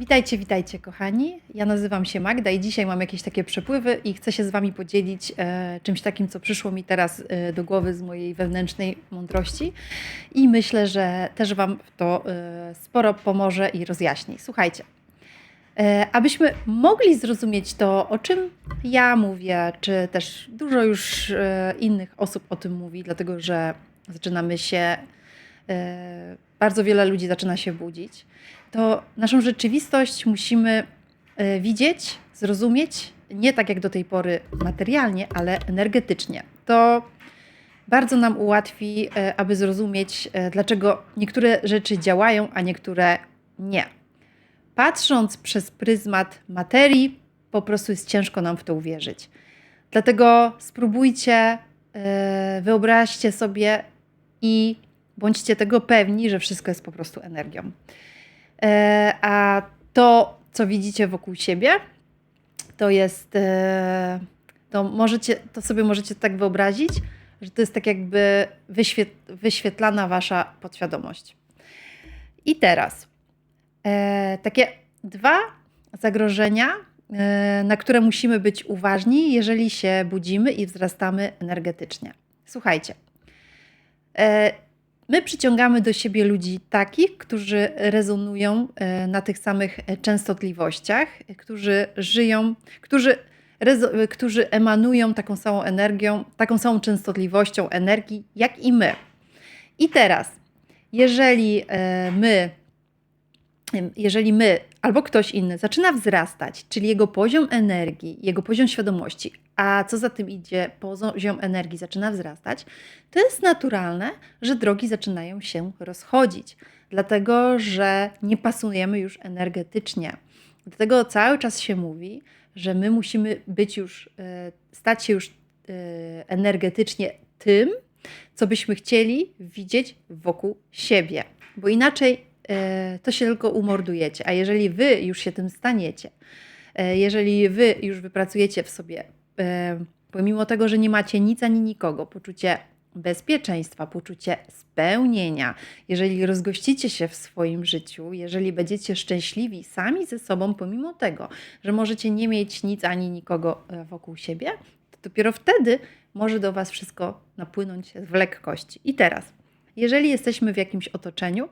Witajcie, witajcie kochani. Ja nazywam się Magda i dzisiaj mam jakieś takie przepływy i chcę się z Wami podzielić e, czymś takim, co przyszło mi teraz e, do głowy z mojej wewnętrznej mądrości i myślę, że też Wam to e, sporo pomoże i rozjaśni. Słuchajcie, e, abyśmy mogli zrozumieć to, o czym ja mówię, czy też dużo już e, innych osób o tym mówi, dlatego że zaczynamy się, e, bardzo wiele ludzi zaczyna się budzić, to naszą rzeczywistość musimy e, widzieć, zrozumieć, nie tak jak do tej pory materialnie, ale energetycznie. To bardzo nam ułatwi, e, aby zrozumieć, e, dlaczego niektóre rzeczy działają, a niektóre nie. Patrząc przez pryzmat materii, po prostu jest ciężko nam w to uwierzyć. Dlatego spróbujcie, wyobraźcie sobie i bądźcie tego pewni, że wszystko jest po prostu energią. E, A to, co widzicie wokół siebie, to jest. e, To, możecie, to sobie możecie tak wyobrazić, że to jest tak jakby wyświet, wyświetlana wasza podświadomość. I teraz e, takie dwa zagrożenia, na które musimy być uważni, jeżeli się budzimy i wzrastamy energetycznie. Słuchajcie. My przyciągamy do siebie ludzi takich, którzy rezonują e, na tych samych e, częstotliwościach, e, którzy żyją, którzy, którzy emanują taką samą energią, taką samą częstotliwością energii, jak i my. I teraz, jeżeli my, jeżeli my albo ktoś inny zaczyna wzrastać, czyli jego poziom energii, jego poziom świadomości, a co za tym idzie, poziom energii zaczyna wzrastać, to jest naturalne, że drogi zaczynają się rozchodzić, dlatego że nie pasujemy już energetycznie. Dlatego cały czas się mówi, że my musimy być już, e, stać się już e, energetycznie tym, co byśmy chcieli widzieć wokół siebie, bo inaczej to się tylko umordujecie. A jeżeli wy już się tym staniecie, e, jeżeli wy już wypracujecie w sobie, e, pomimo tego, że nie macie nic ani nikogo, poczucie bezpieczeństwa, poczucie spełnienia, jeżeli rozgościcie się w swoim życiu, jeżeli będziecie szczęśliwi sami ze sobą, pomimo tego, że możecie nie mieć nic ani nikogo e, wokół siebie, to dopiero wtedy może do Was wszystko napłynąć w lekkości. I teraz, jeżeli jesteśmy w jakimś otoczeniu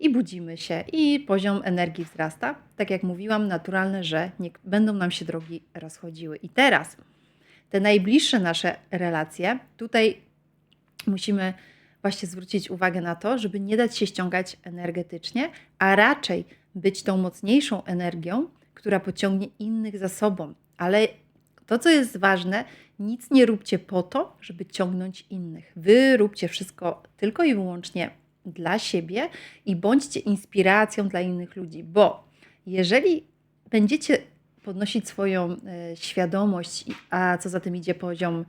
i budzimy się i poziom energii wzrasta, tak jak mówiłam, naturalne, że nie, będą nam się drogi rozchodziły. I teraz te najbliższe nasze relacje, tutaj musimy właśnie zwrócić uwagę na to, żeby nie dać się ściągać energetycznie, a raczej być tą mocniejszą energią, która pociągnie innych za sobą. Ale to, co jest ważne, nic nie róbcie po to, żeby ciągnąć innych. Wy róbcie wszystko tylko i wyłącznie dla siebie i bądźcie inspiracją dla innych ludzi, bo jeżeli będziecie podnosić swoją e, świadomość, a co za tym idzie poziom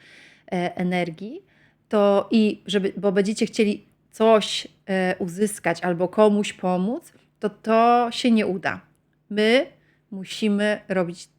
e, energii, to i żeby, bo będziecie chcieli coś e, uzyskać albo komuś pomóc, to to się nie uda. My musimy robić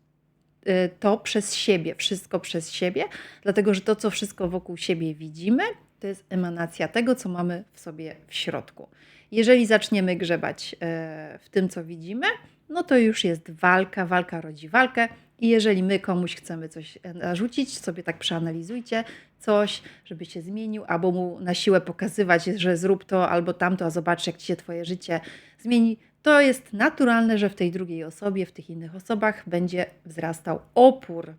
to przez siebie, wszystko przez siebie, dlatego że to, co wszystko wokół siebie widzimy, to jest emanacja tego, co mamy w sobie w środku. Jeżeli zaczniemy grzebać e, w tym, co widzimy, no to już jest walka, walka rodzi walkę. I jeżeli my komuś chcemy coś e, narzucić, sobie tak przeanalizujcie coś, żeby się zmienił, albo mu na siłę pokazywać, że zrób to albo tamto, a zobacz, jak ci się twoje życie zmieni, to jest naturalne, że w tej drugiej osobie, w tych innych osobach będzie wzrastał opór.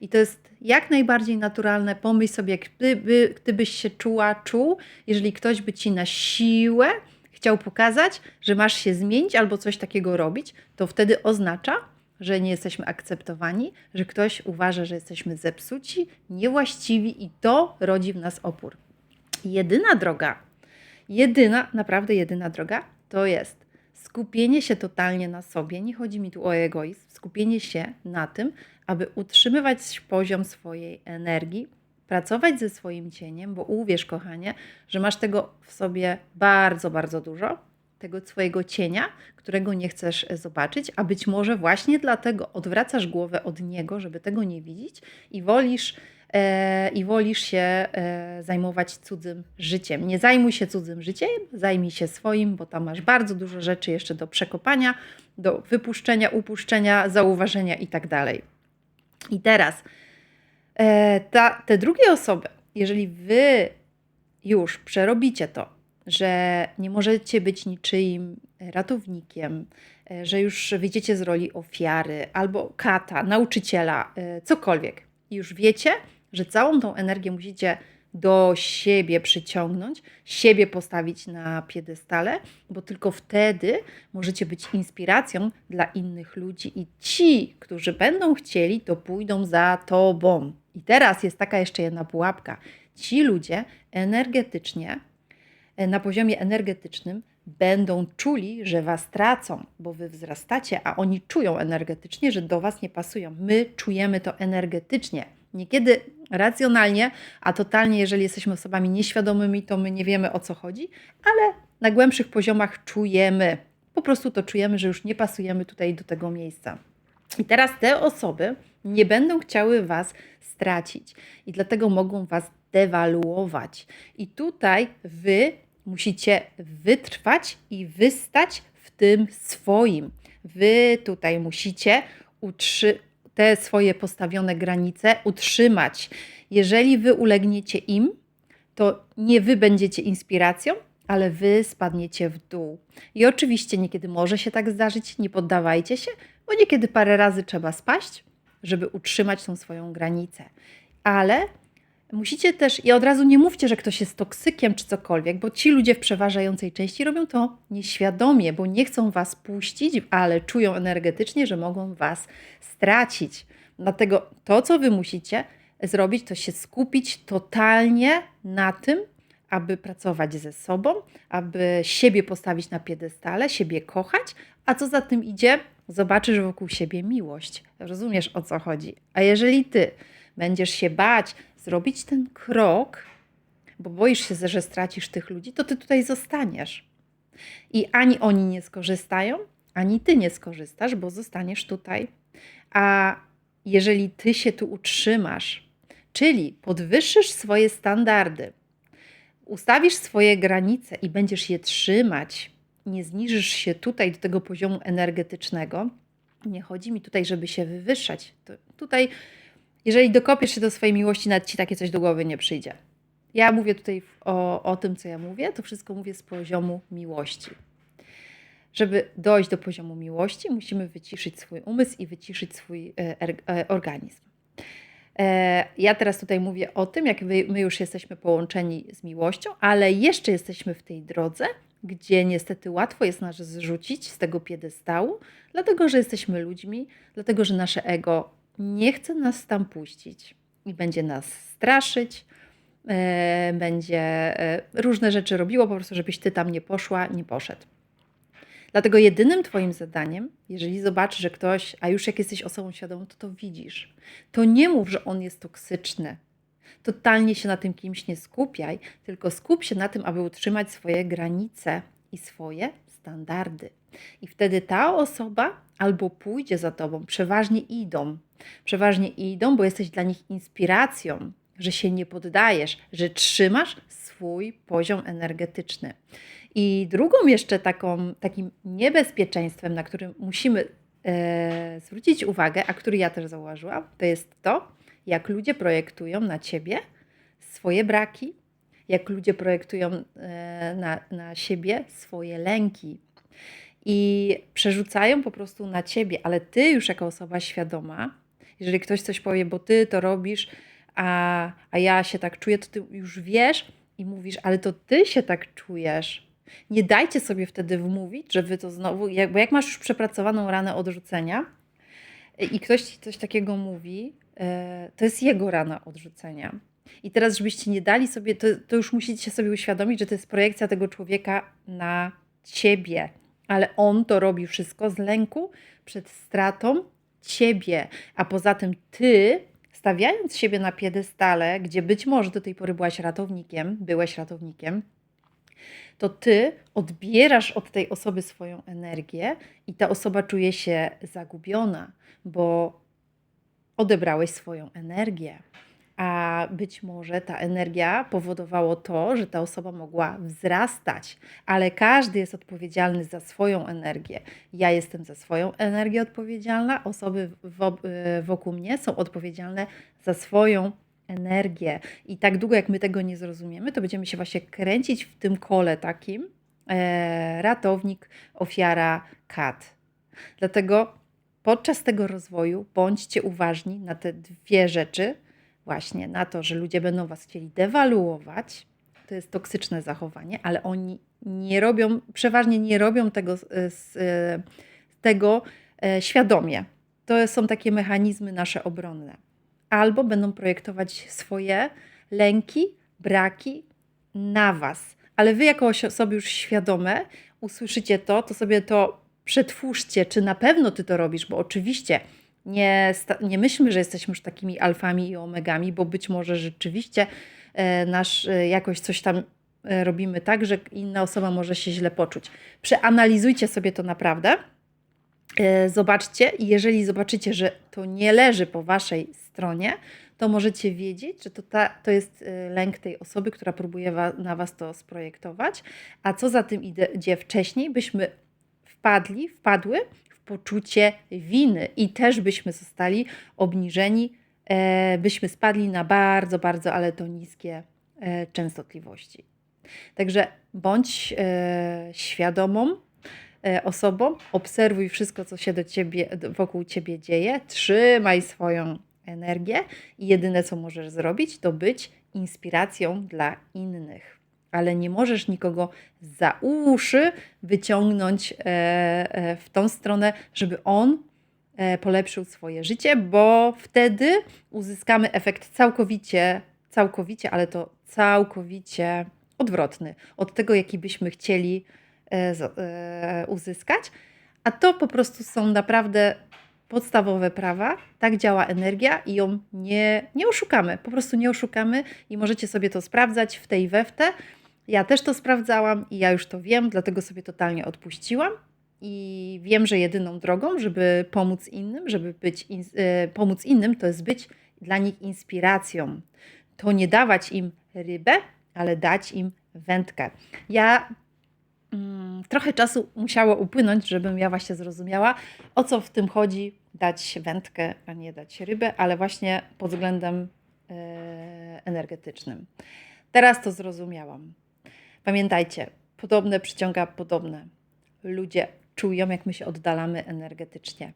I to jest jak najbardziej naturalne. Pomyśl sobie, gdyby, gdybyś się czuła, czuł, jeżeli ktoś by ci na siłę chciał pokazać, że masz się zmienić albo coś takiego robić, to wtedy oznacza, że nie jesteśmy akceptowani, że ktoś uważa, że jesteśmy zepsuci, niewłaściwi i to rodzi w nas opór. Jedyna droga, jedyna, naprawdę jedyna droga to jest skupienie się totalnie na sobie. Nie chodzi mi tu o egoizm, skupienie się na tym, aby utrzymywać poziom swojej energii, pracować ze swoim cieniem, bo uwierz, kochanie, że masz tego w sobie bardzo, bardzo dużo, tego swojego cienia, którego nie chcesz zobaczyć, a być może właśnie dlatego odwracasz głowę od niego, żeby tego nie widzieć i wolisz i wolisz się e, zajmować cudzym życiem. Nie zajmuj się cudzym życiem, zajmij się swoim, bo tam masz bardzo dużo rzeczy jeszcze do przekopania, do wypuszczenia, upuszczenia, zauważenia i tak. I teraz e, ta, te drugie osoby, jeżeli wy już przerobicie to, że nie możecie być niczyim ratownikiem, e, że już wyjdziecie z roli ofiary albo kata, nauczyciela, e, cokolwiek. Już wiecie, że całą tą energię musicie do siebie przyciągnąć, siebie postawić na piedestale, bo tylko wtedy możecie być inspiracją dla innych ludzi i ci, którzy będą chcieli, to pójdą za tobą. I teraz jest taka jeszcze jedna pułapka. Ci ludzie energetycznie, e, na poziomie energetycznym, będą czuli, że was tracą, bo wy wzrastacie, a oni czują energetycznie, że do was nie pasują. My czujemy to energetycznie. Niekiedy racjonalnie, a totalnie, jeżeli jesteśmy osobami nieświadomymi, to my nie wiemy o co chodzi, ale na głębszych poziomach czujemy. Po prostu to czujemy, że już nie pasujemy tutaj do tego miejsca. I teraz te osoby nie będą chciały Was stracić i dlatego mogą Was dewaluować. I tutaj Wy musicie wytrwać i wystać w tym swoim. Wy tutaj musicie utrzy- te swoje postawione granice utrzymać. Jeżeli Wy ulegniecie im, to nie Wy będziecie inspiracją, ale Wy spadniecie w dół. I oczywiście niekiedy może się tak zdarzyć, nie poddawajcie się, bo niekiedy parę razy trzeba spaść, żeby utrzymać tą swoją granicę. Ale musicie też, i od razu nie mówcie, że ktoś jest toksykiem czy cokolwiek, bo ci ludzie w przeważającej części robią to nieświadomie, bo nie chcą was puścić, ale czują energetycznie, że mogą was stracić. Dlatego to, co wy musicie zrobić, to się skupić totalnie na tym, aby pracować ze sobą, aby siebie postawić na piedestale, siebie kochać, a co za tym idzie, zobaczysz wokół siebie miłość. Rozumiesz o co chodzi. A jeżeli ty będziesz się bać zrobić ten krok, bo boisz się, że stracisz tych ludzi, to ty tutaj zostaniesz. I ani oni nie skorzystają, ani ty nie skorzystasz, bo zostaniesz tutaj. A jeżeli ty się tu utrzymasz, czyli podwyższysz swoje standardy, ustawisz swoje granice i będziesz je trzymać, nie zniżysz się tutaj do tego poziomu energetycznego, nie chodzi mi tutaj, żeby się wywyższać. To tutaj, jeżeli dokopiesz się do swojej miłości, nawet ci takie coś do głowy nie przyjdzie. Ja mówię tutaj o, o tym, co ja mówię, to wszystko mówię z poziomu miłości. Żeby dojść do poziomu miłości, musimy wyciszyć swój umysł i wyciszyć swój er, e, organizm. E, ja teraz tutaj mówię o tym, jak my już jesteśmy połączeni z miłością, ale jeszcze jesteśmy w tej drodze, gdzie niestety łatwo jest nas zrzucić z tego piedestału, dlatego że jesteśmy ludźmi, dlatego że nasze ego nie chce nas tam puścić i będzie nas straszyć, e, będzie e, różne rzeczy robiło, po prostu, żebyś ty tam nie poszła, nie poszedł. Dlatego jedynym Twoim zadaniem, jeżeli zobaczysz, że ktoś, a już jak jesteś osobą świadomą, to to widzisz. To nie mów, że on jest toksyczny. Totalnie się na tym kimś nie skupiaj, tylko skup się na tym, aby utrzymać swoje granice i swoje standardy. I wtedy ta osoba albo pójdzie za tobą, przeważnie idą. Przeważnie idą, bo jesteś dla nich inspiracją, że się nie poddajesz, że trzymasz swój poziom energetyczny. I drugą jeszcze taką, takim niebezpieczeństwem, na którym musimy e, zwrócić uwagę, a który ja też zauważyłam, to jest to, jak ludzie projektują na ciebie swoje braki, jak ludzie projektują e, na, na siebie swoje lęki. I przerzucają po prostu na ciebie, ale ty już jako osoba świadoma, jeżeli ktoś coś powie, bo ty to robisz, a, a ja się tak czuję, to ty już wiesz i mówisz, ale to ty się tak czujesz. Nie dajcie sobie wtedy wmówić, że wy to znowu, bo jak masz już przepracowaną ranę odrzucenia i ktoś ci coś takiego mówi, e, to jest jego rana odrzucenia. I teraz, żebyście nie dali sobie, to, to już musicie sobie uświadomić, że to jest projekcja tego człowieka na ciebie, ale on to robi wszystko z lęku przed stratą ciebie, a poza tym ty stawiając siebie na piedestale, gdzie być może do tej pory byłaś ratownikiem, byłeś ratownikiem, to ty odbierasz od tej osoby swoją energię i ta osoba czuje się zagubiona, bo odebrałeś swoją energię. A być może ta energia powodowało to, że ta osoba mogła wzrastać, ale każdy jest odpowiedzialny za swoją energię. Ja jestem za swoją energię odpowiedzialna, osoby y, wokół mnie są odpowiedzialne za swoją energię. I tak długo, jak my tego nie zrozumiemy, to będziemy się właśnie kręcić w tym kole takim e, ratownik, ofiara, kat. Dlatego podczas tego rozwoju bądźcie uważni na te dwie rzeczy, właśnie na to, że ludzie będą was chcieli dewaluować. To jest toksyczne zachowanie, ale oni nie robią, przeważnie nie robią tego, z, z, z tego e, świadomie. To są takie mechanizmy nasze obronne. Albo będą projektować swoje lęki, braki na was. Ale wy, jako osoby już świadome, usłyszycie to, to sobie to przetwórzcie, czy na pewno ty to robisz, bo oczywiście nie, nie myślmy, że jesteśmy już takimi alfami i omegami, bo być może rzeczywiście e, nasz e, jakoś coś tam e, robimy tak, że inna osoba może się źle poczuć. Przeanalizujcie sobie to naprawdę. Zobaczcie i jeżeli zobaczycie, że to nie leży po waszej stronie, to możecie wiedzieć, że to, ta, to jest lęk tej osoby, która próbuje wa- na was to sprojektować. A co za tym idzie, wcześniej, byśmy wpadli, wpadły poczucie winy i też byśmy zostali obniżeni, e, byśmy spadli na bardzo, bardzo, ale to niskie e, częstotliwości. Także bądź e, świadomą osobą, obserwuj wszystko, co się do ciebie, wokół ciebie dzieje, trzymaj swoją energię i jedyne, co możesz zrobić, to być inspiracją dla innych. Ale nie możesz nikogo za uszy wyciągnąć e, e, w tą stronę, żeby on e, polepszył swoje życie, bo wtedy uzyskamy efekt całkowicie, całkowicie, ale to całkowicie odwrotny od tego, jaki byśmy chcieli uzyskać. A to po prostu są naprawdę podstawowe prawa. Tak działa energia i ją nie, nie oszukamy. Po prostu nie oszukamy i możecie sobie to sprawdzać w tej i we w te. Ja też to sprawdzałam i ja już to wiem, dlatego sobie totalnie odpuściłam. I wiem, że jedyną drogą, żeby pomóc innym, żeby być in, e, pomóc innym, to jest być dla nich inspiracją. To nie dawać im rybę, ale dać im wędkę. Ja mm, trochę czasu musiało upłynąć, żebym ja właśnie zrozumiała, o co w tym chodzi, dać wędkę, a nie dać rybę, ale właśnie pod względem e, energetycznym. Teraz to zrozumiałam. Pamiętajcie, podobne przyciąga podobne. Ludzie czują, jak my się oddalamy energetycznie.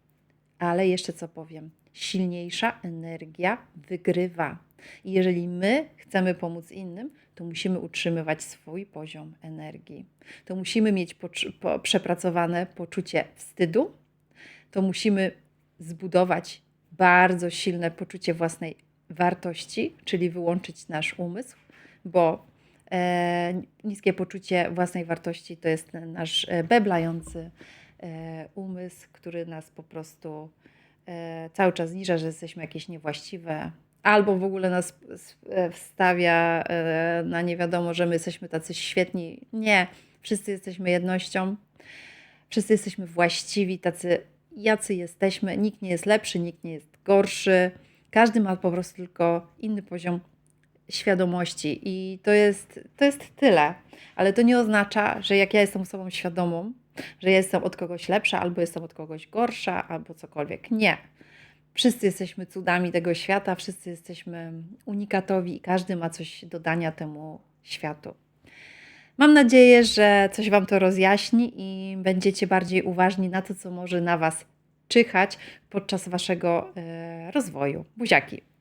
Ale jeszcze co powiem, silniejsza energia wygrywa. I jeżeli my chcemy pomóc innym, to musimy utrzymywać swój poziom energii. To musimy mieć po, przepracowane poczucie wstydu, to musimy zbudować bardzo silne poczucie własnej wartości, czyli wyłączyć nasz umysł, bo niskie poczucie własnej wartości to jest nasz e, beblający e, umysł, który nas po prostu e, cały czas zniża, że jesteśmy jakieś niewłaściwe, albo w ogóle nas e, wstawia e, na nie wiadomo, że my jesteśmy tacy świetni. Nie, wszyscy jesteśmy jednością, wszyscy jesteśmy właściwi, tacy jacy jesteśmy. Nikt nie jest lepszy, nikt nie jest gorszy. Każdy ma po prostu tylko inny poziom świadomości i to jest, to jest tyle. Ale to nie oznacza, że jak ja jestem osobą świadomą, że jestem od kogoś lepsza, albo jestem od kogoś gorsza, albo cokolwiek. Nie. Wszyscy jesteśmy cudami tego świata, wszyscy jesteśmy unikatowi i każdy ma coś do dania temu światu. Mam nadzieję, że coś Wam to rozjaśni i będziecie bardziej uważni na to, co może na Was czyhać podczas Waszego e, rozwoju. Buziaki.